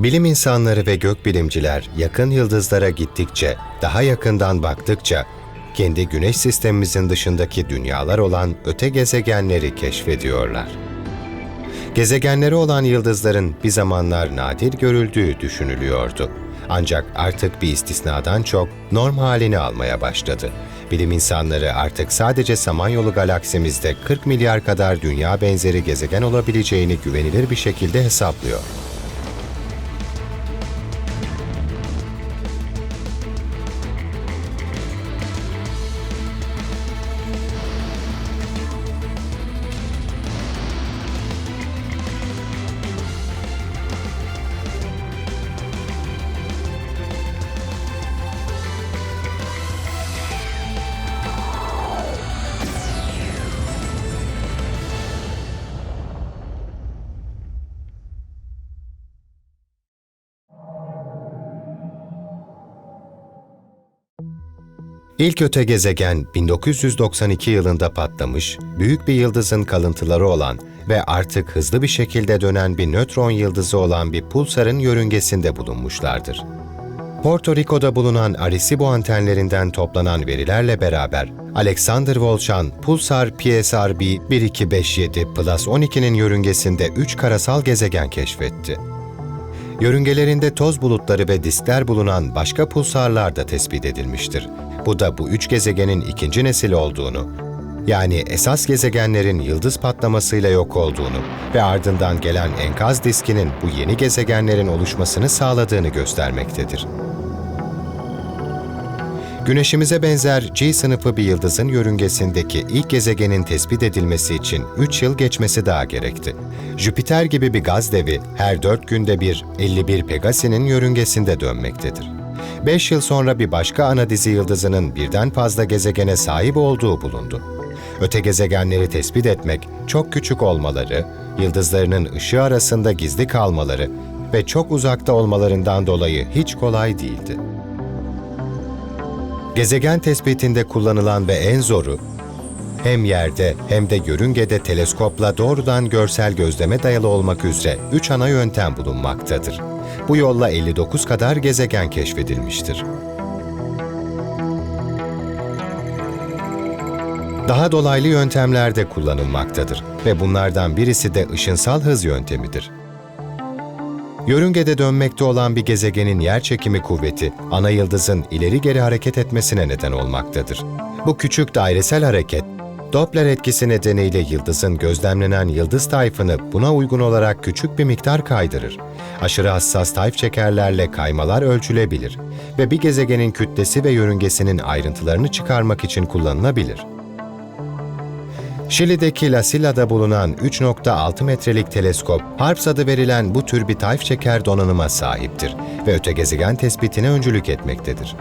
Bilim insanları ve gökbilimciler yakın yıldızlara gittikçe, daha yakından baktıkça kendi güneş sistemimizin dışındaki dünyalar olan öte gezegenleri keşfediyorlar. Gezegenleri olan yıldızların bir zamanlar nadir görüldüğü düşünülüyordu. Ancak artık bir istisnadan çok norm halini almaya başladı. Bilim insanları artık sadece Samanyolu galaksimizde 40 milyar kadar dünya benzeri gezegen olabileceğini güvenilir bir şekilde hesaplıyor. İlk öte gezegen 1992 yılında patlamış, büyük bir yıldızın kalıntıları olan ve artık hızlı bir şekilde dönen bir nötron yıldızı olan bir pulsarın yörüngesinde bulunmuşlardır. Porto Rico'da bulunan Arecibo antenlerinden toplanan verilerle beraber Alexander Volchan, Pulsar PSRB 1257 Plus 12'nin yörüngesinde 3 karasal gezegen keşfetti. Yörüngelerinde toz bulutları ve diskler bulunan başka pulsarlar da tespit edilmiştir. Bu da bu üç gezegenin ikinci nesil olduğunu, yani esas gezegenlerin yıldız patlamasıyla yok olduğunu ve ardından gelen enkaz diskinin bu yeni gezegenlerin oluşmasını sağladığını göstermektedir. Güneşimize benzer G sınıfı bir yıldızın yörüngesindeki ilk gezegenin tespit edilmesi için 3 yıl geçmesi daha gerekti. Jüpiter gibi bir gaz devi her 4 günde bir 51 Pegasi'nin yörüngesinde dönmektedir. 5 yıl sonra bir başka ana dizi yıldızının birden fazla gezegene sahip olduğu bulundu. Öte gezegenleri tespit etmek, çok küçük olmaları, yıldızlarının ışığı arasında gizli kalmaları ve çok uzakta olmalarından dolayı hiç kolay değildi. Gezegen tespitinde kullanılan ve en zoru, hem yerde hem de yörüngede teleskopla doğrudan görsel gözleme dayalı olmak üzere üç ana yöntem bulunmaktadır. Bu yolla 59 kadar gezegen keşfedilmiştir. Daha dolaylı yöntemler de kullanılmaktadır ve bunlardan birisi de ışınsal hız yöntemidir. Yörüngede dönmekte olan bir gezegenin yerçekimi kuvveti, ana yıldızın ileri geri hareket etmesine neden olmaktadır. Bu küçük dairesel hareket, Doppler etkisi nedeniyle yıldızın gözlemlenen yıldız tayfını buna uygun olarak küçük bir miktar kaydırır. Aşırı hassas tayf çekerlerle kaymalar ölçülebilir ve bir gezegenin kütlesi ve yörüngesinin ayrıntılarını çıkarmak için kullanılabilir. Şili'deki La Silla'da bulunan 3.6 metrelik teleskop, HARPS adı verilen bu tür bir tayf çeker donanıma sahiptir ve öte gezegen tespitine öncülük etmektedir.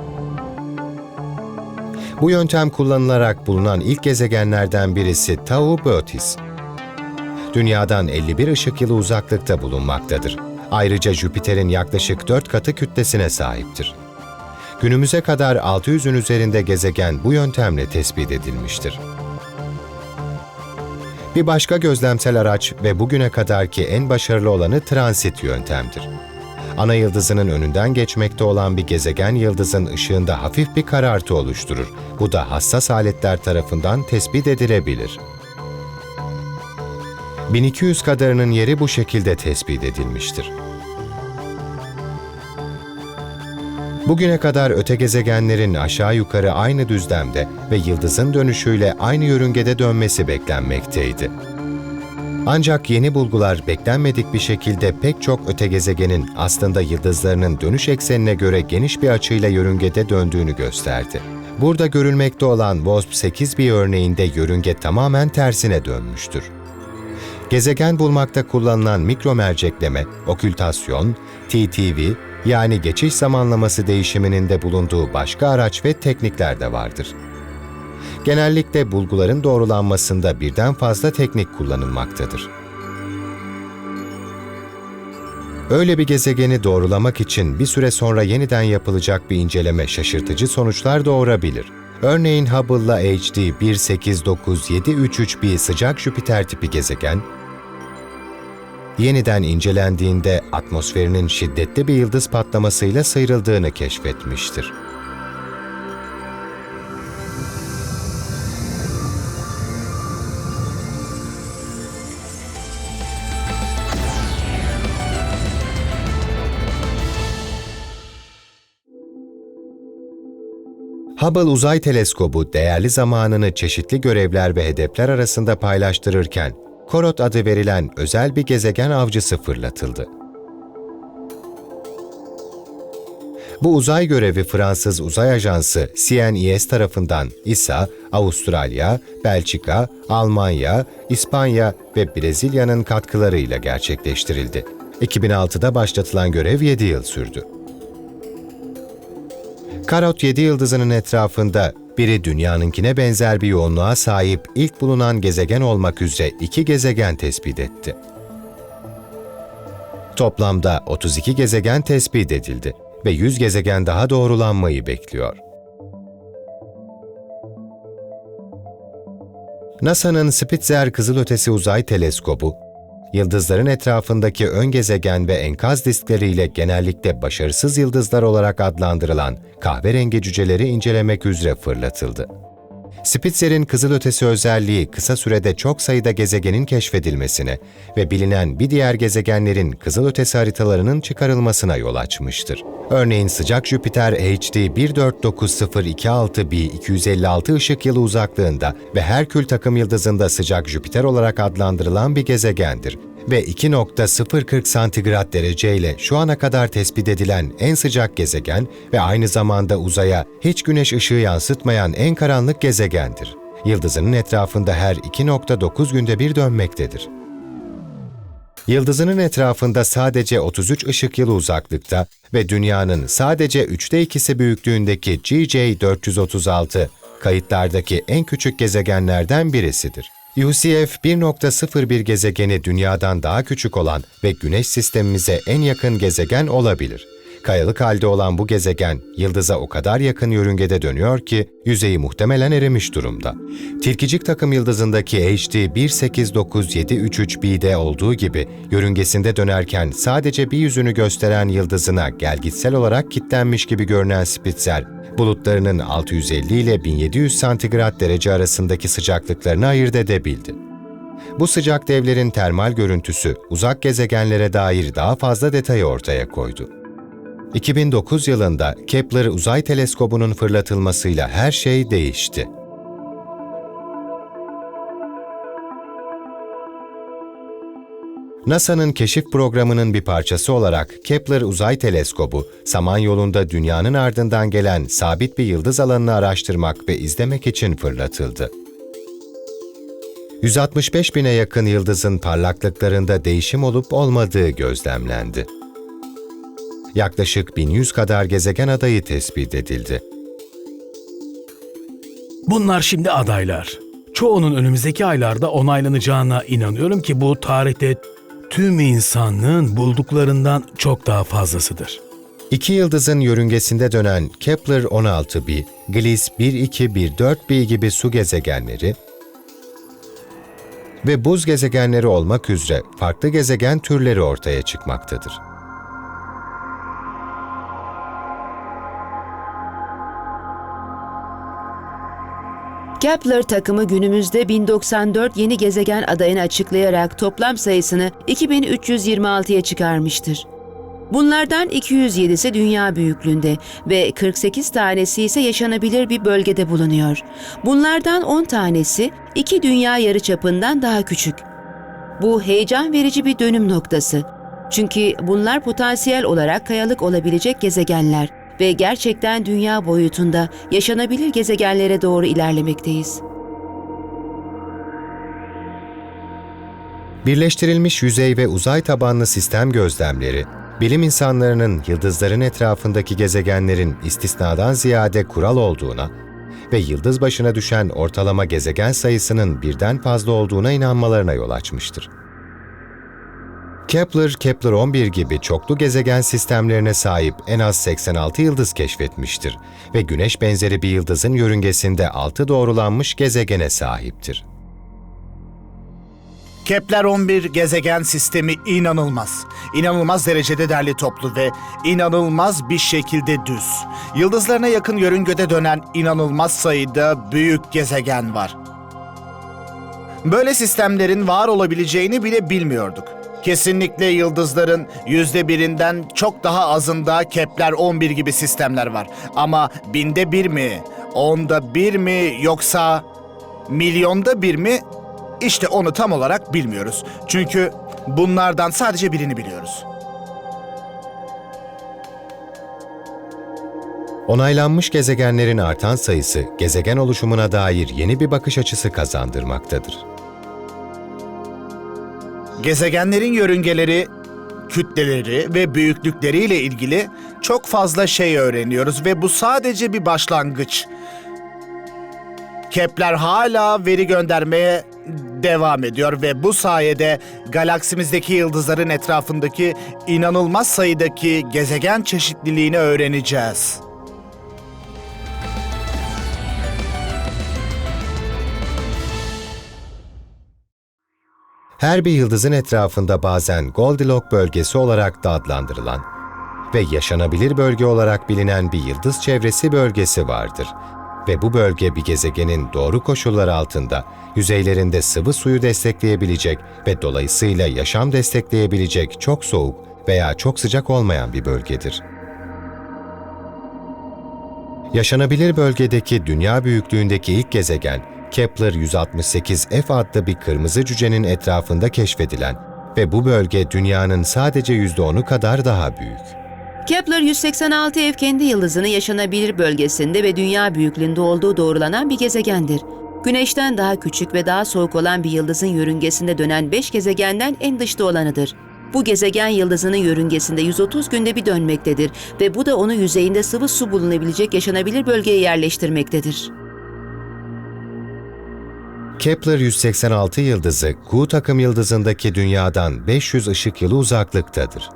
Bu yöntem kullanılarak bulunan ilk gezegenlerden birisi Tau Bootis. Dünyadan 51 ışık yılı uzaklıkta bulunmaktadır. Ayrıca Jüpiter'in yaklaşık 4 katı kütlesine sahiptir. Günümüze kadar 600'ün üzerinde gezegen bu yöntemle tespit edilmiştir. Bir başka gözlemsel araç ve bugüne kadarki en başarılı olanı transit yöntemdir. Ana yıldızının önünden geçmekte olan bir gezegen yıldızın ışığında hafif bir karartı oluşturur. Bu da hassas aletler tarafından tespit edilebilir. 1200 kadarının yeri bu şekilde tespit edilmiştir. Bugüne kadar öte gezegenlerin aşağı yukarı aynı düzlemde ve yıldızın dönüşüyle aynı yörüngede dönmesi beklenmekteydi. Ancak yeni bulgular beklenmedik bir şekilde pek çok öte gezegenin aslında yıldızlarının dönüş eksenine göre geniş bir açıyla yörüngede döndüğünü gösterdi. Burada görülmekte olan WASP-8 bir örneğinde yörünge tamamen tersine dönmüştür. Gezegen bulmakta kullanılan mikro mercekleme, okültasyon, TTV yani geçiş zamanlaması değişiminin de bulunduğu başka araç ve teknikler de vardır. Genellikle bulguların doğrulanmasında birden fazla teknik kullanılmaktadır. Öyle bir gezegeni doğrulamak için bir süre sonra yeniden yapılacak bir inceleme şaşırtıcı sonuçlar doğurabilir. Örneğin Hubble'la HD 1897331b sıcak Jüpiter tipi gezegen, yeniden incelendiğinde atmosferinin şiddetli bir yıldız patlamasıyla sıyrıldığını keşfetmiştir. Hubble Uzay Teleskobu değerli zamanını çeşitli görevler ve hedefler arasında paylaştırırken, Korot adı verilen özel bir gezegen avcısı fırlatıldı. Bu uzay görevi Fransız Uzay Ajansı CNES tarafından İSA, Avustralya, Belçika, Almanya, İspanya ve Brezilya'nın katkılarıyla gerçekleştirildi. 2006'da başlatılan görev 7 yıl sürdü. Karot 7 yıldızının etrafında biri dünyanınkine benzer bir yoğunluğa sahip ilk bulunan gezegen olmak üzere iki gezegen tespit etti. Toplamda 32 gezegen tespit edildi ve 100 gezegen daha doğrulanmayı bekliyor. NASA'nın Spitzer Kızılötesi Uzay Teleskobu, yıldızların etrafındaki ön gezegen ve enkaz diskleriyle genellikle başarısız yıldızlar olarak adlandırılan kahverengi cüceleri incelemek üzere fırlatıldı. Spitzer'in kızılötesi özelliği kısa sürede çok sayıda gezegenin keşfedilmesine ve bilinen bir diğer gezegenlerin kızılötesi haritalarının çıkarılmasına yol açmıştır. Örneğin sıcak Jüpiter HD 149026b 256 ışık yılı uzaklığında ve Herkül takım yıldızında sıcak Jüpiter olarak adlandırılan bir gezegendir ve 2.040 santigrat derece ile şu ana kadar tespit edilen en sıcak gezegen ve aynı zamanda uzaya hiç güneş ışığı yansıtmayan en karanlık gezegendir. Yıldızının etrafında her 2.9 günde bir dönmektedir. Yıldızının etrafında sadece 33 ışık yılı uzaklıkta ve Dünya'nın sadece üçte ikisi büyüklüğündeki GJ 436 kayıtlardaki en küçük gezegenlerden birisidir. UCF 1.01 gezegeni Dünya'dan daha küçük olan ve Güneş sistemimize en yakın gezegen olabilir. Kayalık halde olan bu gezegen, yıldıza o kadar yakın yörüngede dönüyor ki yüzeyi muhtemelen erimiş durumda. Tilkicik takım yıldızındaki HD 189733b'de olduğu gibi yörüngesinde dönerken sadece bir yüzünü gösteren yıldızına gelgitsel olarak kitlenmiş gibi görünen Spitzer, bulutlarının 650 ile 1700 santigrat derece arasındaki sıcaklıklarını ayırt edebildi. Bu sıcak devlerin termal görüntüsü uzak gezegenlere dair daha fazla detayı ortaya koydu. 2009 yılında Kepler Uzay Teleskobu'nun fırlatılmasıyla her şey değişti. NASA'nın keşif programının bir parçası olarak Kepler Uzay Teleskobu, Samanyolu'nda Dünya'nın ardından gelen sabit bir yıldız alanını araştırmak ve izlemek için fırlatıldı. 165 bine yakın yıldızın parlaklıklarında değişim olup olmadığı gözlemlendi. Yaklaşık 1100 kadar gezegen adayı tespit edildi. Bunlar şimdi adaylar. Çoğunun önümüzdeki aylarda onaylanacağına inanıyorum ki bu tarihte tüm insanlığın bulduklarından çok daha fazlasıdır. İki yıldızın yörüngesinde dönen Kepler 16b, Gliese 1214b gibi su gezegenleri ve buz gezegenleri olmak üzere farklı gezegen türleri ortaya çıkmaktadır. Kepler takımı günümüzde 1094 yeni gezegen adayını açıklayarak toplam sayısını 2326'ya çıkarmıştır. Bunlardan 207'si dünya büyüklüğünde ve 48 tanesi ise yaşanabilir bir bölgede bulunuyor. Bunlardan 10 tanesi iki dünya yarıçapından daha küçük. Bu heyecan verici bir dönüm noktası. Çünkü bunlar potansiyel olarak kayalık olabilecek gezegenler ve gerçekten dünya boyutunda yaşanabilir gezegenlere doğru ilerlemekteyiz. Birleştirilmiş yüzey ve uzay tabanlı sistem gözlemleri, bilim insanlarının yıldızların etrafındaki gezegenlerin istisnadan ziyade kural olduğuna ve yıldız başına düşen ortalama gezegen sayısının birden fazla olduğuna inanmalarına yol açmıştır. Kepler, Kepler 11 gibi çoklu gezegen sistemlerine sahip en az 86 yıldız keşfetmiştir ve Güneş benzeri bir yıldızın yörüngesinde 6 doğrulanmış gezegene sahiptir. Kepler 11 gezegen sistemi inanılmaz. İnanılmaz derecede derli toplu ve inanılmaz bir şekilde düz. Yıldızlarına yakın yörüngede dönen inanılmaz sayıda büyük gezegen var. Böyle sistemlerin var olabileceğini bile bilmiyorduk. Kesinlikle yıldızların yüzde birinden çok daha azında Kepler 11 gibi sistemler var. Ama binde bir mi, onda bir mi yoksa milyonda bir mi? İşte onu tam olarak bilmiyoruz. Çünkü bunlardan sadece birini biliyoruz. Onaylanmış gezegenlerin artan sayısı gezegen oluşumuna dair yeni bir bakış açısı kazandırmaktadır. Gezegenlerin yörüngeleri, kütleleri ve büyüklükleriyle ilgili çok fazla şey öğreniyoruz ve bu sadece bir başlangıç. Kepler hala veri göndermeye devam ediyor ve bu sayede galaksimizdeki yıldızların etrafındaki inanılmaz sayıdaki gezegen çeşitliliğini öğreneceğiz. Her bir yıldızın etrafında bazen Goldilocks bölgesi olarak da adlandırılan ve yaşanabilir bölge olarak bilinen bir yıldız çevresi bölgesi vardır. Ve bu bölge bir gezegenin doğru koşullar altında yüzeylerinde sıvı suyu destekleyebilecek ve dolayısıyla yaşam destekleyebilecek çok soğuk veya çok sıcak olmayan bir bölgedir. Yaşanabilir bölgedeki dünya büyüklüğündeki ilk gezegen Kepler 168f adlı bir kırmızı cücenin etrafında keşfedilen ve bu bölge dünyanın sadece %10'u kadar daha büyük. Kepler 186 ev kendi yıldızının yaşanabilir bölgesinde ve dünya büyüklüğünde olduğu doğrulanan bir gezegendir. Güneşten daha küçük ve daha soğuk olan bir yıldızın yörüngesinde dönen 5 gezegenden en dışta olanıdır. Bu gezegen yıldızının yörüngesinde 130 günde bir dönmektedir ve bu da onu yüzeyinde sıvı su bulunabilecek yaşanabilir bölgeye yerleştirmektedir. Kepler 186 yıldızı Q takım yıldızındaki dünyadan 500 ışık yılı uzaklıktadır.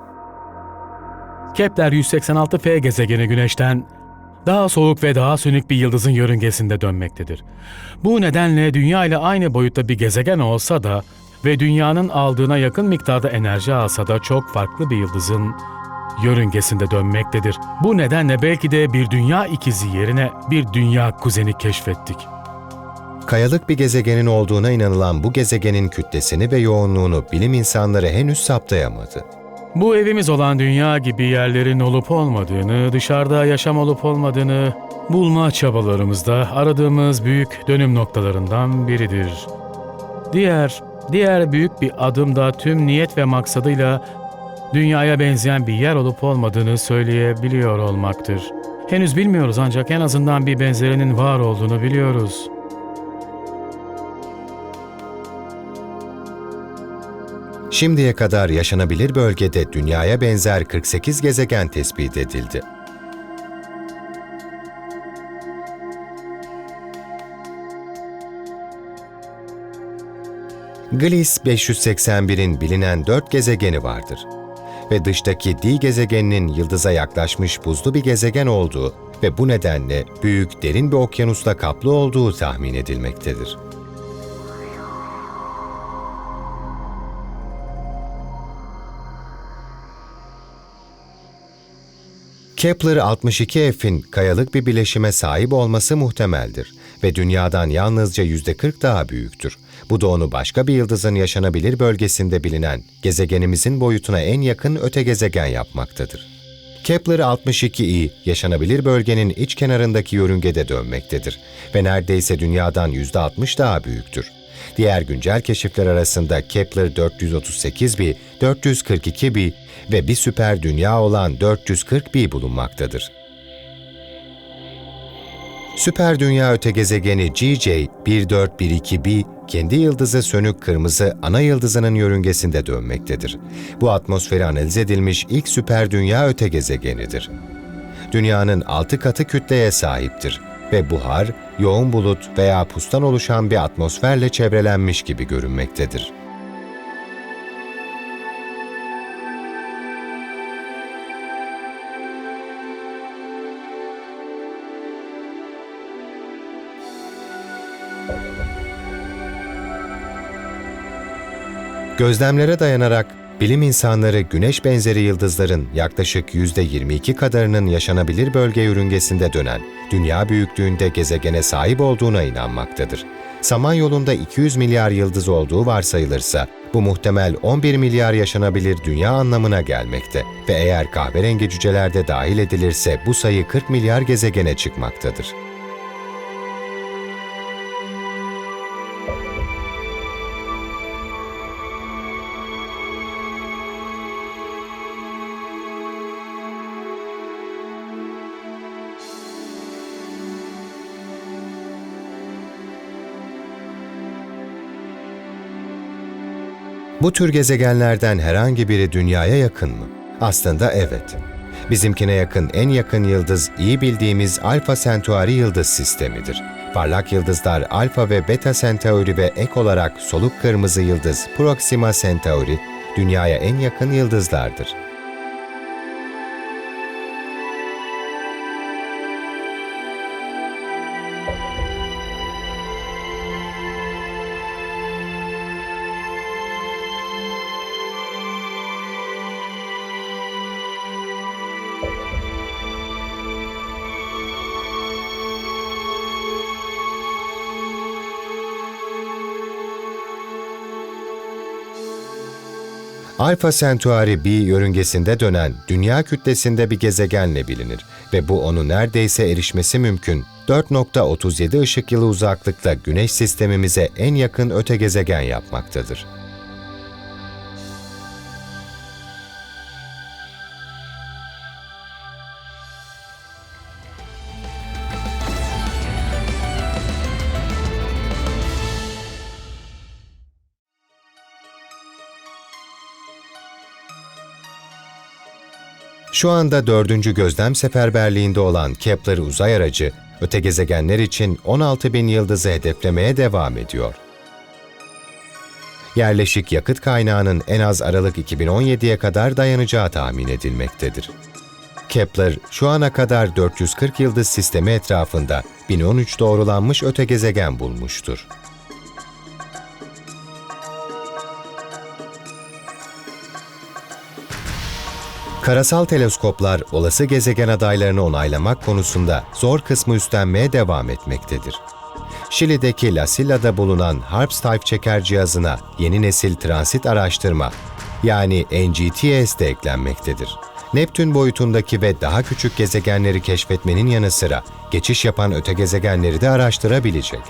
Kepler 186f gezegeni Güneş'ten daha soğuk ve daha sönük bir yıldızın yörüngesinde dönmektedir. Bu nedenle Dünya ile aynı boyutta bir gezegen olsa da ve Dünya'nın aldığına yakın miktarda enerji alsa da çok farklı bir yıldızın yörüngesinde dönmektedir. Bu nedenle belki de bir dünya ikizi yerine bir dünya kuzeni keşfettik. Kayalık bir gezegenin olduğuna inanılan bu gezegenin kütlesini ve yoğunluğunu bilim insanları henüz saptayamadı. Bu evimiz olan dünya gibi yerlerin olup olmadığını, dışarıda yaşam olup olmadığını bulma çabalarımızda aradığımız büyük dönüm noktalarından biridir. Diğer, diğer büyük bir adım da tüm niyet ve maksadıyla dünyaya benzeyen bir yer olup olmadığını söyleyebiliyor olmaktır. Henüz bilmiyoruz ancak en azından bir benzerinin var olduğunu biliyoruz. Şimdiye kadar yaşanabilir bölgede dünyaya benzer 48 gezegen tespit edildi. Gliese 581'in bilinen dört gezegeni vardır ve dıştaki D gezegeninin yıldıza yaklaşmış buzlu bir gezegen olduğu ve bu nedenle büyük derin bir okyanusla kaplı olduğu tahmin edilmektedir. Kepler 62f'in kayalık bir bileşime sahip olması muhtemeldir ve dünyadan yalnızca %40 daha büyüktür. Bu da onu başka bir yıldızın yaşanabilir bölgesinde bilinen gezegenimizin boyutuna en yakın öte gezegen yapmaktadır. Kepler 62i yaşanabilir bölgenin iç kenarındaki yörüngede dönmektedir ve neredeyse dünyadan %60 daha büyüktür. Diğer güncel keşifler arasında Kepler 438b, 442b ve bir süper dünya olan 440b bulunmaktadır. Süper dünya öte gezegeni GJ 1412b kendi yıldızı sönük kırmızı ana yıldızının yörüngesinde dönmektedir. Bu atmosferi analiz edilmiş ilk süper dünya öte gezegenidir. Dünyanın 6 katı kütleye sahiptir ve buhar, yoğun bulut veya pustan oluşan bir atmosferle çevrelenmiş gibi görünmektedir. Gözlemlere dayanarak bilim insanları güneş benzeri yıldızların yaklaşık %22 kadarının yaşanabilir bölge yörüngesinde dönen dünya büyüklüğünde gezegene sahip olduğuna inanmaktadır. Samanyolu'nda 200 milyar yıldız olduğu varsayılırsa bu muhtemel 11 milyar yaşanabilir dünya anlamına gelmekte ve eğer kahverengi cüceler de dahil edilirse bu sayı 40 milyar gezegene çıkmaktadır. Bu tür gezegenlerden herhangi biri dünyaya yakın mı? Aslında evet. Bizimkine yakın en yakın yıldız iyi bildiğimiz Alfa Centauri yıldız sistemidir. Parlak yıldızlar Alfa ve Beta Centauri ve ek olarak soluk kırmızı yıldız Proxima Centauri dünyaya en yakın yıldızlardır. Alfa Centauri b yörüngesinde dönen dünya kütlesinde bir gezegenle bilinir ve bu onu neredeyse erişmesi mümkün 4.37 ışık yılı uzaklıkta Güneş sistemimize en yakın öte gezegen yapmaktadır. Şu anda dördüncü gözlem seferberliğinde olan Kepler uzay aracı, öte gezegenler için 16 bin yıldızı hedeflemeye devam ediyor. Yerleşik yakıt kaynağının en az Aralık 2017'ye kadar dayanacağı tahmin edilmektedir. Kepler şu ana kadar 440 yıldız sistemi etrafında 1013 doğrulanmış öte gezegen bulmuştur. Karasal teleskoplar olası gezegen adaylarını onaylamak konusunda zor kısmı üstlenmeye devam etmektedir. Şili'deki La Silla'da bulunan Harps Type çeker cihazına yeni nesil transit araştırma yani NGTS de eklenmektedir. Neptün boyutundaki ve daha küçük gezegenleri keşfetmenin yanı sıra geçiş yapan öte gezegenleri de araştırabilecek.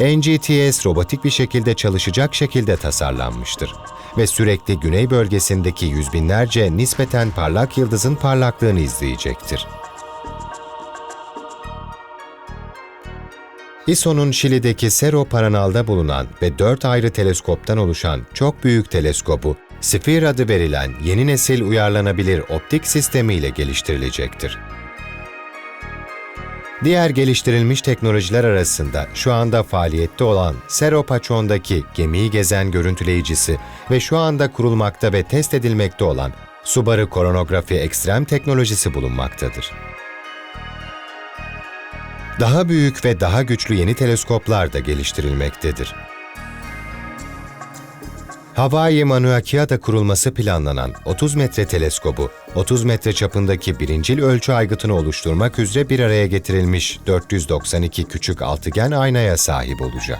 NGTS robotik bir şekilde çalışacak şekilde tasarlanmıştır ve sürekli güney bölgesindeki yüz binlerce nispeten parlak yıldızın parlaklığını izleyecektir. ISO'nun Şili'deki Cerro Paranal'da bulunan ve dört ayrı teleskoptan oluşan çok büyük teleskobu, Sphere adı verilen yeni nesil uyarlanabilir optik sistemiyle geliştirilecektir. Diğer geliştirilmiş teknolojiler arasında şu anda faaliyette olan Cerro Paçon'daki gemiyi gezen görüntüleyicisi ve şu anda kurulmakta ve test edilmekte olan Subaru Koronografi Ekstrem teknolojisi bulunmaktadır. Daha büyük ve daha güçlü yeni teleskoplar da geliştirilmektedir. Hawaii Mauna Kea'da kurulması planlanan 30 metre teleskobu, 30 metre çapındaki birincil ölçü aygıtını oluşturmak üzere bir araya getirilmiş 492 küçük altıgen aynaya sahip olacak.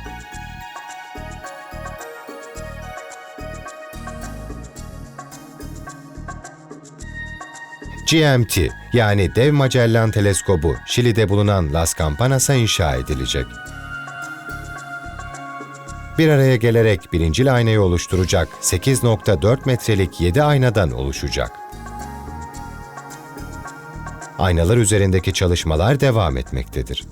GMT yani Dev Magellan Teleskobu Şili'de bulunan Las Campanas'a inşa edilecek bir araya gelerek birincil aynayı oluşturacak 8.4 metrelik 7 aynadan oluşacak. Aynalar üzerindeki çalışmalar devam etmektedir.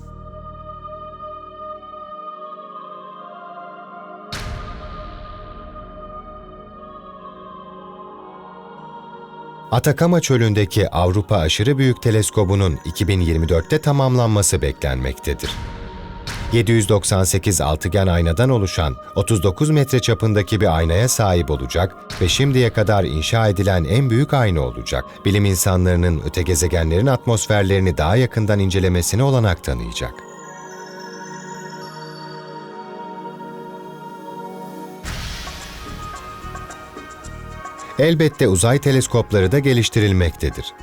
Atakama çölündeki Avrupa Aşırı Büyük Teleskobu'nun 2024'te tamamlanması beklenmektedir. 798 altıgen aynadan oluşan 39 metre çapındaki bir aynaya sahip olacak ve şimdiye kadar inşa edilen en büyük ayna olacak. Bilim insanlarının öte gezegenlerin atmosferlerini daha yakından incelemesine olanak tanıyacak. Elbette uzay teleskopları da geliştirilmektedir.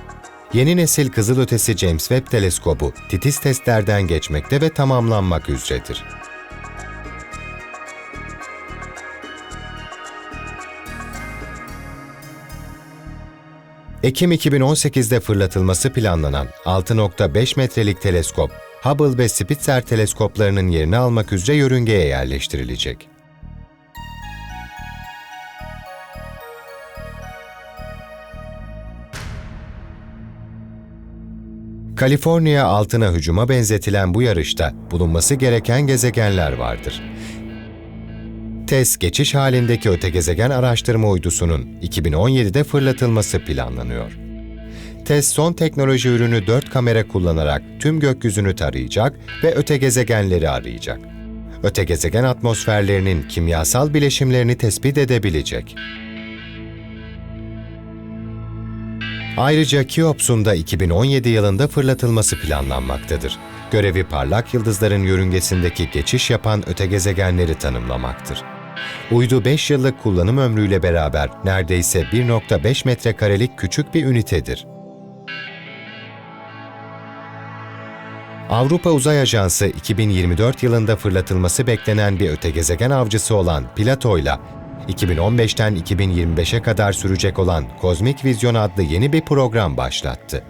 Yeni nesil kızılötesi James Webb teleskobu titiz testlerden geçmekte ve tamamlanmak üzeredir. Ekim 2018'de fırlatılması planlanan 6.5 metrelik teleskop, Hubble ve Spitzer teleskoplarının yerini almak üzere yörüngeye yerleştirilecek. Kaliforniya altına hücuma benzetilen bu yarışta bulunması gereken gezegenler vardır. TESS geçiş halindeki öte gezegen araştırma uydusunun 2017'de fırlatılması planlanıyor. TESS son teknoloji ürünü 4 kamera kullanarak tüm gökyüzünü tarayacak ve öte gezegenleri arayacak. Öte gezegen atmosferlerinin kimyasal bileşimlerini tespit edebilecek. Ayrıca Kiops'un da 2017 yılında fırlatılması planlanmaktadır. Görevi parlak yıldızların yörüngesindeki geçiş yapan öte gezegenleri tanımlamaktır. Uydu 5 yıllık kullanım ömrüyle beraber neredeyse 1.5 metrekarelik küçük bir ünitedir. Avrupa Uzay Ajansı 2024 yılında fırlatılması beklenen bir öte gezegen avcısı olan Plato ile 2015'ten 2025'e kadar sürecek olan Kozmik Vizyon adlı yeni bir program başlattı.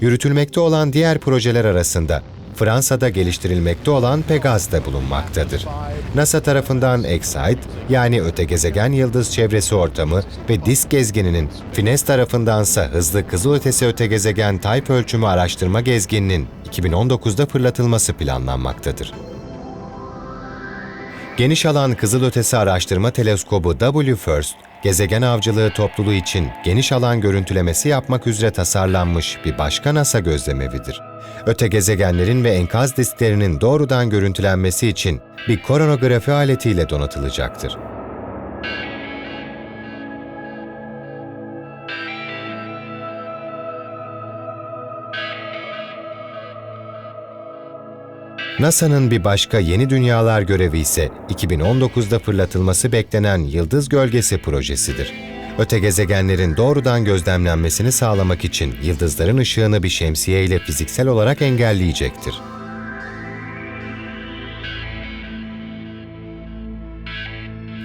Yürütülmekte olan diğer projeler arasında Fransa'da geliştirilmekte olan Pegase da bulunmaktadır. NASA tarafından Excite yani öte gezegen yıldız çevresi ortamı ve disk gezgininin, Fines tarafındansa hızlı kızılötesi öte gezegen Type ölçümü araştırma gezgininin 2019'da fırlatılması planlanmaktadır. Geniş alan kızılötesi araştırma teleskobu WFIRST, gezegen avcılığı topluluğu için geniş alan görüntülemesi yapmak üzere tasarlanmış bir başka NASA gözlemevidir. Öte gezegenlerin ve enkaz disklerinin doğrudan görüntülenmesi için bir koronografi aletiyle donatılacaktır. NASA'nın bir başka yeni dünyalar görevi ise 2019'da fırlatılması beklenen Yıldız Gölgesi projesidir. Öte gezegenlerin doğrudan gözlemlenmesini sağlamak için yıldızların ışığını bir şemsiye ile fiziksel olarak engelleyecektir.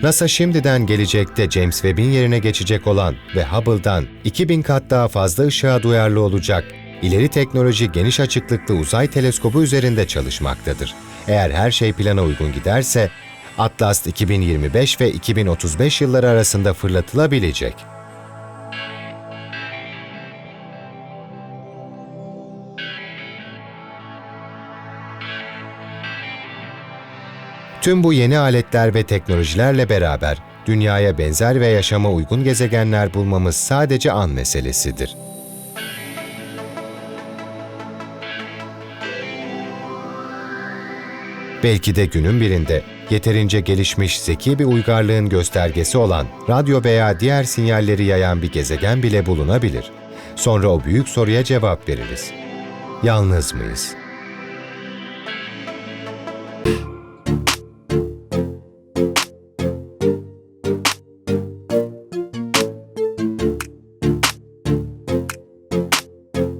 NASA şimdiden gelecekte James Webb'in yerine geçecek olan ve Hubble'dan 2000 kat daha fazla ışığa duyarlı olacak ileri teknoloji geniş açıklıklı uzay teleskobu üzerinde çalışmaktadır. Eğer her şey plana uygun giderse Atlas 2025 ve 2035 yılları arasında fırlatılabilecek. Tüm bu yeni aletler ve teknolojilerle beraber dünyaya benzer ve yaşama uygun gezegenler bulmamız sadece an meselesidir. Belki de günün birinde yeterince gelişmiş zeki bir uygarlığın göstergesi olan radyo veya diğer sinyalleri yayan bir gezegen bile bulunabilir. Sonra o büyük soruya cevap veririz. Yalnız mıyız?